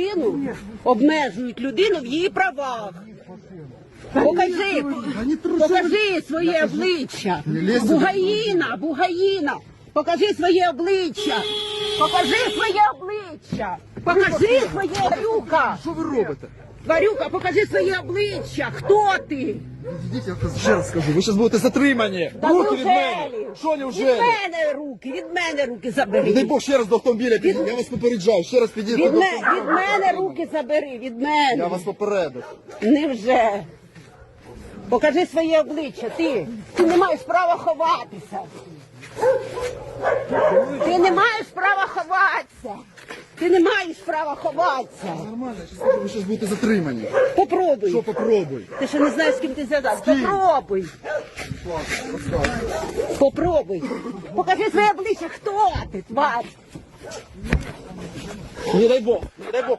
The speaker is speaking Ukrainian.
людину, обмежують людину в її правах. Покажи, покажи своє обличчя. Бугаїна, Бугаїна, покажи своє обличчя. Покажи своє обличчя. Покажи своє люка. Що ви робите? Варюка, покажи своє обличчя. Хто ти? Ідіть, я ще раз скажу, ви зараз будете затримані. Та Руки від мене. неужелі? Що Від неужели? мене руки, від мене руки забери. Не дай Бог ще раз до автомобіля підійдіть. Я вас попереджаю, ще раз підійдіть Від, до автомобіля. від мене руки забери, від мене. Я вас попередив. Невже? Покажи своє обличчя. Ти, ти не маєш права ховатися. Ти не маєш права ховатися. Ти не маєш права ховатися. Нормально, я щас ви зараз будете затримані. Попробуй. Що попробуй? Ти ще не знаєш, з ким ти зв'язався. Попробуй. Попробуй. Покажи своє обличчя. Хто ти, тварь? Не дай Бог, не дай Бог.